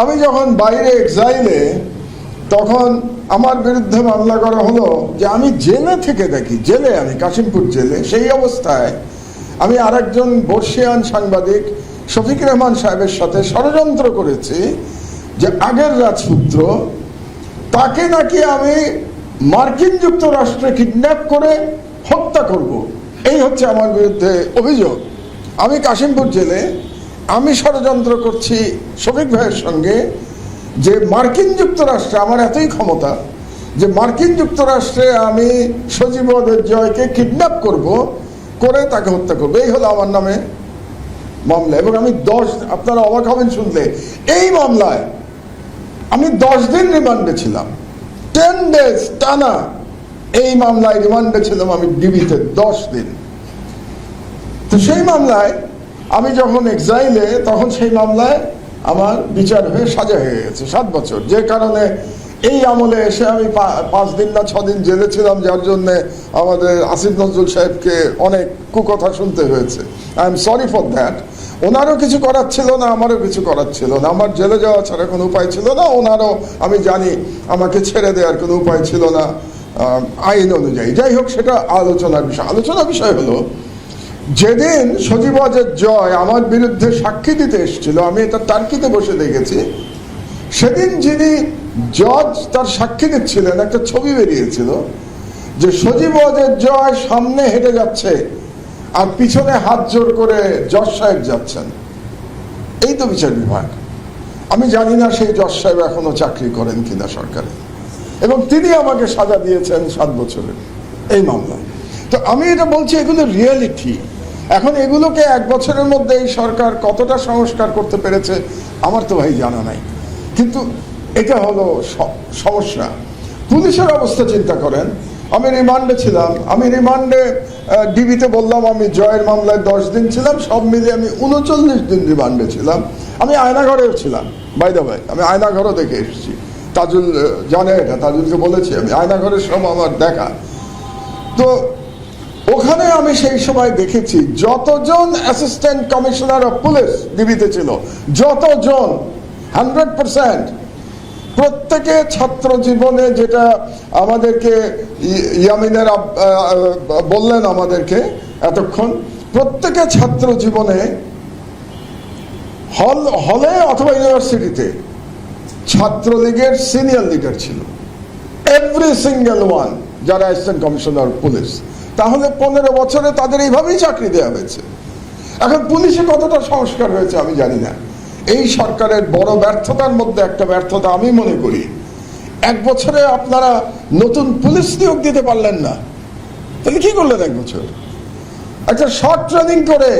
আমি যখন বাইরে এক্সাইলে তখন আমার বিরুদ্ধে মামলা করা হলো যে আমি জেলে থেকে দেখি, জেলে আমি, কাশিমপুর জেলে, সেই অবস্থায় আমি আরেকজন বর্ষিয়ান সাংবাদিক শফিক রহমান সাহেবের সাথে ষড়যন্ত্র করেছি যে আগের রাজপুত্র, তাকে নাকি আমি মার্কিন যুক্তরাষ্ট্রে কিডন্যাপ করে হত্যা করব। এই হচ্ছে আমার বিরুদ্ধে অভিযোগ। আমি কাশিমপুর জেলে আমি ষড়যন্ত্র করছি শফিক ভাইয়ের সঙ্গে যে মার্কিন যুক্তরাষ্ট্রে আমার এতই ক্ষমতা যে মার্কিন যুক্তরাষ্ট্রে আমি সজীব জয়কে কিডন্যাপ করব, করে তাকে হত্যা করব। এই হলো আমার নামে মামলা। এবং আমি দশ আপনারা অবাক হবেন শুনলে। এই মামলায় আমি দশ দিন রিমান্ডে ছিলাম। টেন ডেজ টানা এই মামলায় রিমান্ডে ছিলাম আমি ডিবিতে দশ দিন। তো সেই মামলায় আমি যখন এক্সাইলে তখন সেই মামলায় আমার বিচার হয়ে সাজা হয়ে গেছে, সাত বছর। যে কারণে এই আমলে এসে আমি পাঁচ দিন না ছদিন দিন জেলে ছিলাম, যার জন্য আমাদের আসিফ নজরুল সাহেবকে অনেক কুকথা শুনতে হয়েছে। I am sorry for that ওনারও কিছু করার ছিল না, আমারও কিছু করার ছিল না। আমার জেলে যাওয়া ছাড়া কোনো উপায় ছিল না, ওনারও, আমি জানি, আমাকে ছেড়ে দেওয়ার কোনো উপায় ছিল না আইন অনুযায়ী। যাই হোক, সেটা আলোচনার বিষয়। আলোচনার বিষয় হলো যেদিন সজীবাজের জয় আমার বিরুদ্ধে সাক্ষী দিতে এসেছিল, আমি এটা টার্কিতে বসে দেখেছি, সেদিন যিনি জজ তার সাক্ষী দিচ্ছিলেন, একটা ছবি বেরিয়েছিল যে সজীবাজের জয় সামনে হেঁটে যাচ্ছে আর পিছনে হাত জোর করে জজ সাহেব যাচ্ছেন। এই তো বিচার বিভাগ। আমি জানি না সেই জজ সাহেব এখনও চাকরি করেন কিনা সরকারে। এবং তিনি আমাকে সাজা দিয়েছেন সাত বছরের এই মামলায়। তো আমি এটা বলছি, এগুলো রিয়েলিটি এখন এগুলোকে এক বছরের মধ্যে এই সরকার কতটা সংস্কার করতে পেরেছে, আমার তো ভাই জানা নাই। কিন্তু এটা হলো সমস্যা। পুলিশের অবস্থা চিন্তা করেন, আমি রিমান্ডে ছিলাম, আমি রিমান্ডে ডিবিতে বললাম আমি জয়ের মামলায় দশ দিন ছিলাম, সব মিলিয়ে আমি উনচল্লিশ দিন রিমান্ডে ছিলাম। আমি আয়নাঘরেও ছিলাম বাইদা ভাই আমি আয়নাঘরও দেখে এসেছি। তাজুল জানে এটা, তাজুলকে বলেছি, আমি আয়নাঘরের সব আমার দেখা। তো ওখানে আমি সেই সময় দেখেছি যতজন অ্যাসিস্ট্যান্ট কমিশনার অফ পুলিশ ডিবিতে ছিল, যতজন হান্ড্রেড পার্সেন্ট প্রত্যেকে ছাত্র জীবনে যেটা আমাদেরকে ইয়ামিনের বললেন আমাদেরকে এতক্ষণ, প্রত্যেকে ছাত্র জীবনে হল, হলে অথবা ইউনিভার্সিটিতে ছাত্রলীগের সিনিয়র লিডার ছিল। এভরি সিঙ্গেল ওয়ান যারা অ্যাসিস্ট্যান্ট কমিশনার পুলিশ তাহলে পনেরো বছরে তাদের এইভাবেই চাকরি দেওয়া হয়েছে। এখন পুলিশে কতটা সংস্কার হয়েছে আমি জানি না। এই সরকারের বড় ব্যর্থতার মধ্যে একটা ব্যর্থতা আমি মনে করি। এক বছরে আপনারা নতুন পুলিশ নিয়োগ দিতে পারলেন না। তাহলে কি করলেন এক বছর? একটা শর্ট ট্রেনিং করে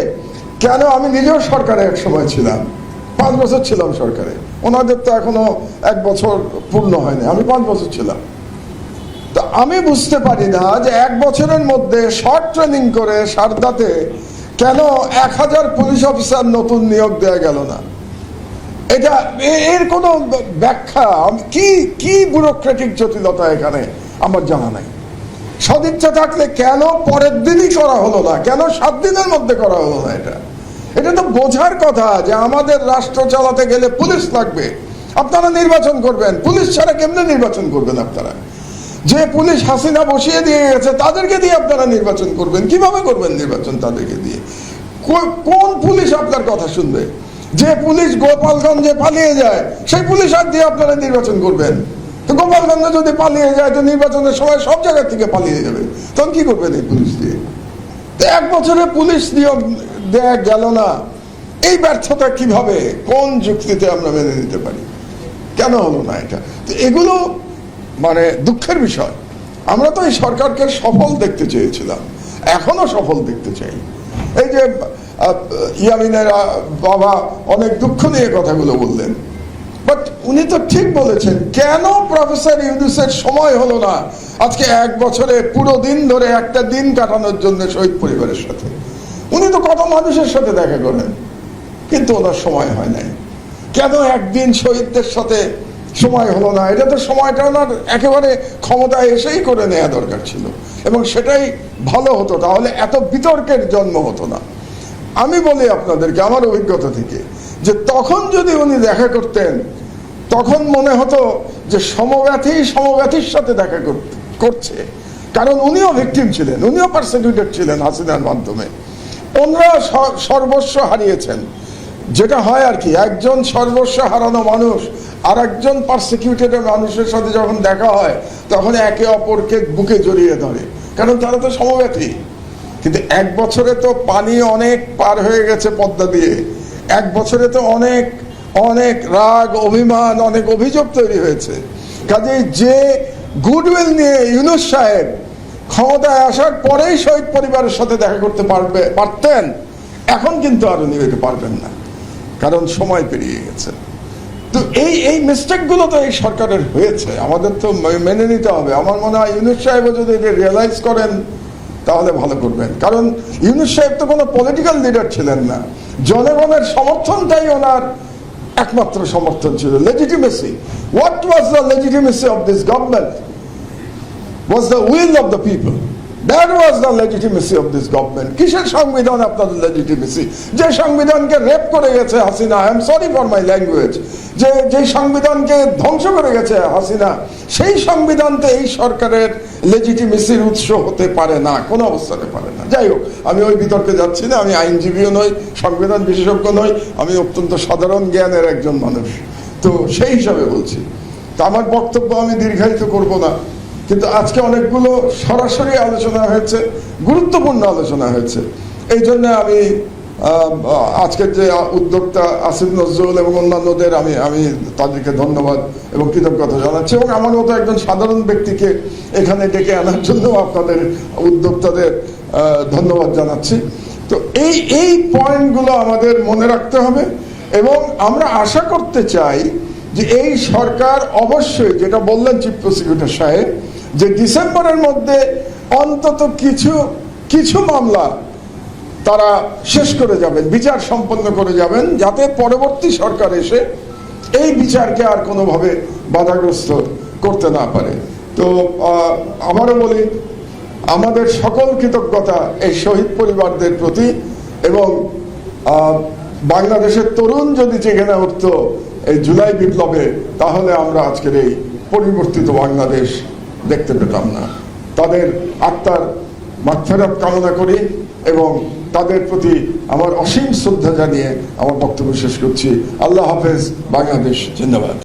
কেন আমি নিজেও সরকারে এক সময় ছিলাম? পাঁচ বছর ছিলাম সরকারে। ওনাদের তো এখনও এক বছর পূর্ণ হয়নি। আমি পাঁচ বছর ছিলাম। আমি বুঝতে পারি না যে এক বছরের মধ্যে শর্ট ট্রেনিং করে সারদাতে কেন এক হাজার পুলিশ অফিসার নতুন নিয়োগ দেওয়া গেল না? এটা এর কোনো ব্যাখ্যা? কি কি ব্যুরোক্রেটিক জটিলতা এখানে আমার জানা নাই? সদিচ্ছা থাকলে কেন পরের দিনই করা হলো না? কেন সাত দিনের মধ্যে করা হলো না এটা? এটা তো বোঝার কথা যে আমাদের রাষ্ট্র চালাতে গেলে পুলিশ লাগবে। আপনারা নির্বাচন করবেন, পুলিশ ছাড়া কেমনে নির্বাচন করবেন আপনারা? যে পুলিশ হাসিনা বসিয়ে দিয়ে গেছে, তাদেরকে দিয়ে আপনারা নির্বাচন করবেন। কীভাবে করবেন নির্বাচন তাদেরকে দিয়ে? কোন পুলিশ আপনার কথা শুনবে? যে পুলিশ গোপালগঞ্জে পালিয়ে যায়, সেই পুলিশ আর দিয়ে আপনারা নির্বাচন করবেন। তো গোপালগঞ্জে যদি পালিয়ে যায়, তো নির্বাচনের সময় সব জায়গা থেকে পালিয়ে যাবে। তখন কি করবেন এই পুলিশ দিয়ে? তো এক বছরে পুলিশ নিয়োগ দেয়া গেল না। এই ব্যর্থতা কীভাবে? কোন যুক্তিতে আমরা মেনে নিতে পারি? কেন হলো না এটা? তো এগুলো মানে দুঃখের বিষয়। আমরা তো এই সরকারকে সফল দেখতে চেয়েছিলাম। এখনও সফল দেখতে চাই। এই যে ইয়ামিনের বাবা অনেক দুঃখ নিয়ে কথাগুলো বললেন। বাট উনি তো ঠিক বলেছেন, কেন প্রফেসর ইউনুসের সময় হলো না? আজকে এক বছরে পুরো দিন ধরে একটা দিন কাটানোর জন্য শহীদ পরিবারের সাথে। উনি তো কত মানুষের সাথে দেখা করেন। কিন্তু ওনার সময় হয় নাই। কেন একদিন শহীদদের সাথে সময় হলো না। এটা তো সময়টা ওনার একেবারে ক্ষমতায় এসেই করে নেওয়া দরকার ছিল। এবং সেটাই ভালো হতো, তাহলে এত বিতর্কের জন্ম হতো না। আমি বলি আপনাদেরকে, আমার অভিজ্ঞতা থেকে, যে তখন যদি উনি দেখা করতেন, তখন মনে হতো যে সমব্যথী সমব্যথীর সাথে দেখা কর- করছে। কারণ উনিও ভিকটিম ছিলেন, উনিও পার্সিকিউটেড ছিলেন হাসিনার মাধ্যমে। ওনারা সর্বস্ব হারিয়েছেন। যেটা হয় আর কি, একজন সর্বস্ব হারানো মানুষ আর একজন পার্সিকিউটেড মানুষের সাথে যখন দেখা হয়, তখন একে অপরকে বুকে জড়িয়ে ধরে। কারণ তারা তো সমব্যাপী। কিন্তু এক বছরে তো পানি অনেক পার হয়ে গেছে পদ্মা দিয়ে। এক বছরে তো অনেক অনেক রাগ, অভিমান, অনেক অভিযোগ তৈরি হয়েছে। কাজে যে গুডউইল নিয়ে ইউনুস সাহেব ক্ষমতায় আসার পরেই শহীদ পরিবারের সাথে দেখা করতে পারবে, পারতেন, এখন কিন্তু আর উনি পারবেন না। কারণ সময় পেরিয়ে গেছে। তো এই এই মিস্টেকগুলো তো এই সরকারের হয়েছে। আমাদের তো মেনে নিতে হবে। আমার মনে হয় ইউনুস সাহেবও যদি এটা রিয়েলাইজ করেন, তাহলে ভালো করবেন। কারণ ইউনুস সাহেব তো কোনো পলিটিক্যাল লিডার ছিলেন না। জনগণের সমর্থনটাই ওনার একমাত্র সমর্থন ছিল legitimacy what was the legitimacy of this government was the will of the people. That was the legitimacy of this government. কিসের সংবিধান আপনাদের লেজিটিমেসি যে সংবিধানকে রেপ করে গেছে Hasina I am sorry for my language যে যে সংবিধানকে ধ্বংস করে গেছে হাসিনা, সেই এই সরকারের লেজিটিমেসির উৎস হতে পারে না, কোনো অবস্থাতে পারে না। যাই হোক, আমি ওই বিতর্কে যাচ্ছি না, আমি আইনজীবীও নই, সংবিধান বিশেষজ্ঞ নই, আমি অত্যন্ত সাধারণ জ্ঞানের একজন মানুষ। তো সেই হিসাবে বলছি। তা আমার বক্তব্য আমি দীর্ঘায়িত করব না। কিন্তু আজকে অনেকগুলো সরাসরি আলোচনা হয়েছে, গুরুত্বপূর্ণ আলোচনা হয়েছে। এই জন্য আমি আজকের যে উদ্যোক্তা আসিফ নজরুল এবং অন্যান্যদের আমি আমি তাদেরকে ধন্যবাদ এবং কৃতজ্ঞতা জানাচ্ছি এবং আমার মতো একজন সাধারণ ব্যক্তিকে এখানে ডেকে আনার জন্য আপনাদের উদ্যোক্তাদের ধন্যবাদ জানাচ্ছি। তো এই এই পয়েন্টগুলো আমাদের মনে রাখতে হবে এবং আমরা আশা করতে চাই যে এই সরকার অবশ্যই যেটা বললেন চিফ প্রসিকিউটর সাহেব, যে ডিসেম্বরের মধ্যে অন্তত কিছু কিছু মামলা তারা শেষ করে যাবেন, বিচার সম্পন্ন করে যাবেন, যাতে পরবর্তী সরকার এসে এই বিচারকে আর কোনোভাবে বাধাগ্রস্ত করতে না পারে। তো আমারও বলি, আমাদের সকল কৃতজ্ঞতা এই শহীদ পরিবারদের প্রতি এবং বাংলাদেশের তরুণ যদি জেগে না উঠত এই জুলাই বিপ্লবে তাহলে আমরা আজকের এই পরিবর্তিত বাংলাদেশ দেখতে পেতাম না। তাদের আত্মার মাক্ষেরাত কামনা করি এবং তাদের প্রতি আমার অসীম শ্রদ্ধা জানিয়ে আমার বক্তব্য শেষ করছি। আল্লাহ হাফেজ, বাংলাদেশ জিন্দাবাদ।